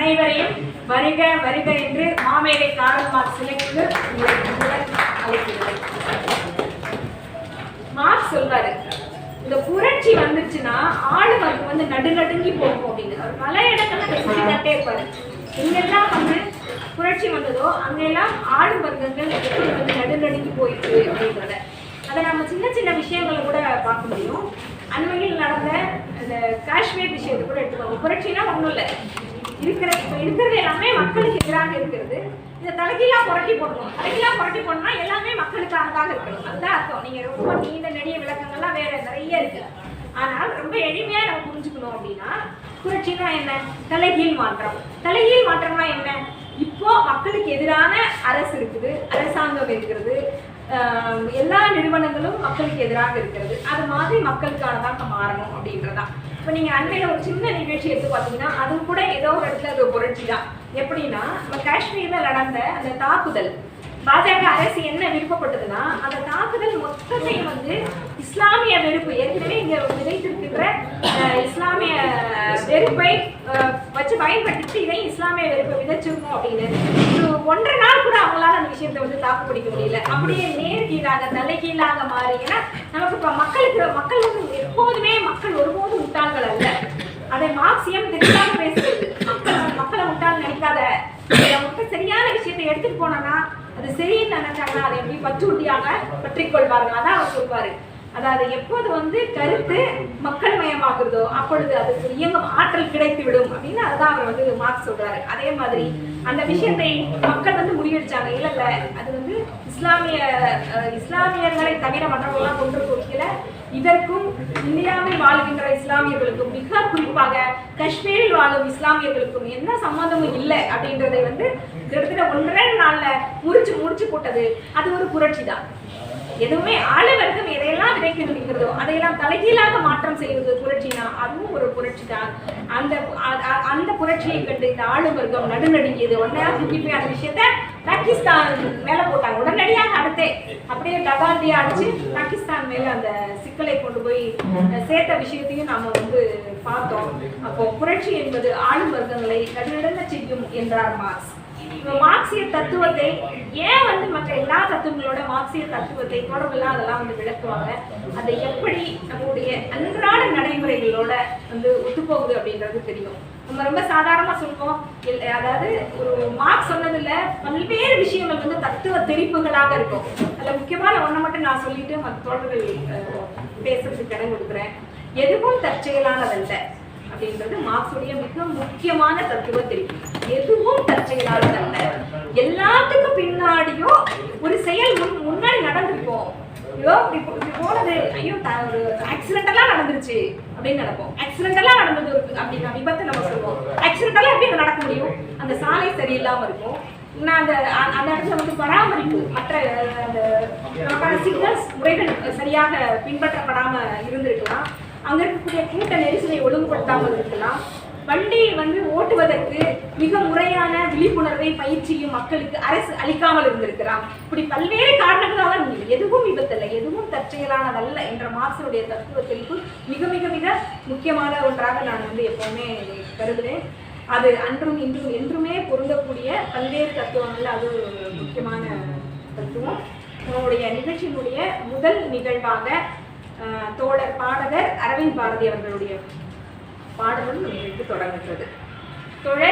அனைவரையும் வருக வருக என்று மாமேலை காரல் மார்க் சிலைக்கு உங்களை மார்க் சொல்றாரு இந்த புரட்சி வந்துச்சுன்னா ஆளு வந்து வந்து நடுநடுங்கி போகும் அப்படின்னு. அவர் பல இடங்கள்ல கட்டே இருப்பாரு. எங்கெல்லாம் வந்து புரட்சி வந்ததோ அங்கெல்லாம் ஆடு வர்க்கங்கள் எப்படி வந்து நடுநடுங்கி போயிட்டு அப்படின்றத. அதை நம்ம சின்ன சின்ன விஷயங்களை கூட பார்க்க முடியும். அண்மையில் நடந்த அந்த காஷ்மீர் விஷயத்தை கூட எடுத்துக்கோங்க. புரட்சினா ஒன்றும் இல்லை. இருக்கிற இப்போ இருக்கிறது எல்லாமே மக்களுக்கு எதிராக இருக்கிறது. இந்த தலைகீழாக புரட்டி போடணும். தலைகீழாக புரட்டி போடணும்னா எல்லாமே மக்களுக்கானதாக இருக்கணும். அதுதான் அர்த்தம். நீங்கள் ரொம்ப நீண்ட நெடிய விளக்கங்கள்லாம் வேற நிறைய இருக்கு. ஆனால் ரொம்ப எளிமையாக நம்ம புரிஞ்சுக்கணும் அப்படின்னா புரட்சினா என்ன? தலைகீழ் மாற்றம். தலைகீழ் மாற்றம்னா என்ன? இப்போ மக்களுக்கு எதிரான அரசு இருக்குது அரசாங்கம் இருக்கிறது எல்லா நிறுவனங்களும் மக்களுக்கு எதிராக இருக்கிறது. அது மாதிரி மக்களுக்கானதாக மாறணும் அப்படின்றதான் இப்போ நீங்கள் அண்மையில் ஒரு சின்ன நிகழ்ச்சி எடுத்து பார்த்தீங்கன்னா அது கூட ஏதோ ஒரு இடத்துல அது புரட்சி தான் எப்படின்னா நம்ம காஷ்மீரில் நடந்த அந்த தாக்குதல் பாஜக அரசு என்ன விருப்பப்பட்டதுன்னா அந்த தாக்குதல் மொத்தத்தையும் வந்து இஸ்லாமிய வெறுப்பு ஏற்கனவே இங்க விதைத்திருக்கின்ற இஸ்லாமிய வெறுப்பை வச்சு பயன்படுத்திட்டு இதை இஸ்லாமிய வெறுப்பை விதைச்சிருக்கோம் அப்படின்னு. ஒன்றரை நாள் கூட அவங்களால அந்த விஷயத்தை வந்து தாக்கு பிடிக்க முடியல. அப்படியே நேர்கீழாக தலைகீழாக மாறி ஏன்னா நமக்கு இப்போ மக்களுக்கு மக்கள் வந்து எப்போதுமே மக்கள் ஒருபோதும் முட்டாள்கள் அல்ல. அதை மார்க்சியம் தெரியாம பேசுறது மக்கள் மக்களை முட்டாள் நினைக்காத. மக்கள் சரியான விஷயத்தை எடுத்துட்டு போனோம்னா அது சரின்னு நினைச்சாங்கன்னா அதை எப்படி பற்றுறுதியாக பற்றிக் கொள்வார்கள் அதான் அவர் சொல்வாரு அதாவது எப்போது வந்து கருத்து மக்கள் மயமாகுறதோ அப்பொழுது அதுக்கு இயங்கும் ஆற்றல் கிடைத்து விடும் அப்படின்னு அதுதான் அவர் வந்து மார்க் சொல்றாரு. அதே மாதிரி அந்த விஷயத்தை மக்கள் வந்து முடிவெடுச்சாங்க இல்ல இல்ல. அது வந்து இஸ்லாமிய அஹ், இஸ்லாமியர்களை தவிர மற்றவர்கள்லாம் கொண்டு குறிக்கல இதற்கும் இந்தியாவில் வாழ்கின்ற இஸ்லாமியர்களுக்கும் மிக குறிப்பாக காஷ்மீரில் வாழும் இஸ்லாமியர்களுக்கும் எந்த சம்மந்தமும் இல்லை அப்படின்றதை வந்து கிட்டத்தட்ட ஒன்றரை நாள்ல முறிச்சு முடிச்சு போட்டது. அது ஒரு புரட்சி தான். எதுவுமே ஆளுவர்க்கும் இதையெல்லாம் அப்படிங்கிறதோ அதையெல்லாம் தலைகீழாக மாற்றம் செய்வது புரட்சினா அதுவும் ஒரு புரட்சி தான் அந்த அந்த புரட்சியை கண்டு இந்த ஆளுவர்க்கம் நடுநடுங்கியது. உடனே தூக்கி போய் அந்த விஷயத்த பாகிஸ்தான் மேல போட்டாங்க. உடனடியாக அடுத்தே அப்படியே டகால்டியா அடிச்சு பாகிஸ்தான் மேல அந்த சிக்கலை கொண்டு போய் சேர்த்த விஷயத்தையும் நாம வந்து பார்த்தோம். அப்போ புரட்சி என்பது ஆளும் வர்க்கங்களை நடுநடுங்க செய்யும் என்றார் மார்க்ஸ். இப்ப மார்க்சிய தத்துவத்தை ஏன் வந்து மற்ற எல்லா தத்துவங்களோட மார்க்சிய தத்துவத்தை தொடர்புலாம் அதெல்லாம் வந்து விளக்குவாங்க? அதை எப்படி நம்முடைய அன்றாட நடைமுறைகளோட வந்து ஒத்துப்போகுது அப்படின்றது தெரியும். நம்ம ரொம்ப சாதாரணமா சொல்லுவோம். அதாவது ஒரு மார்க் சொன்னதுல பல்வேறு விஷயங்கள் வந்து தத்துவ தெரிப்புகளாக இருக்கும். அதுல முக்கியமான ஒண்ணை மட்டும் நான் சொல்லிட்டு மற்ற தொடர்கள் பேசுறதுக்கு இடம் கொடுக்குறேன். எதுவும் தற்செயலானதல்ல அப்படின்றது மார்க்ஸுடைய மிக முக்கியமான தத்துவ தெரிவு எதுவும் தற்செயலானதல்ல எல்லாத்துக்கும் பின்னாடியும் ஒரு செயல் முன் முன்னாடி நடந்திருக்கும். ஐயோ இப்படி இப்படி போனது. ஐயோ த- ஒரு ஆக்சிடென்டெல்லாம் நடந்துருச்சு அப்படின்னு நினைப்போம். ஆக்சிடென்டெல்லாம் நடந்தது ஒரு அப்படின்னா விபத்து நம்ம சொல்லுவோம். ஆக்சிடென்டெல்லாம் எப்படி நடக்க முடியும்? அந்த சாலை சரியில்லாம இருக்கும். நான் அந்த அ- அந்த இடத்துல வந்து பராமரிப்பு மற்ற அந்த நமக்கான சிக்னல்ஸ் முறைகள் சரியாக பின்பற்றப்படாம இருந்திருக்கலாம். அங்க இருக்கக்கூடிய கூட்ட நெரிசலை ஒழுங்குபடுத்தாமல் இருக்கலாம் வண்டியை வந்து ஓட்டுவதற்கு மிக முறையான விழிப்புணர்வை பயிற்சியும் மக்களுக்கு அரசு அளிக்காமல் இருந்திருக்கலாம் இப்படி பல்வேறு காரணங்களால் எதுவும் விபத்தல்ல எதுவும் தற்செயலானதல்ல என்ற மார்க்ஸுடைய தத்துவ தெளிப்பு மிக மிக மிக முக்கியமான ஒன்றாக நான் வந்து எப்பவுமே கருதுகிறேன் அது அன்றும் இன்றும் என்றுமே பொருந்தக்கூடிய பல்வேறு தத்துவங்கள் அது ஒரு முக்கியமான தத்துவம். உங்களுடைய நிகழ்ச்சியினுடைய முதல் நிகழ்வாக தோழர் பாடகர் அரவிந்த் பாரதி அவர்களுடைய பாடலும் நிகழ்ச்சி தொடங்குகிறது. தொழில்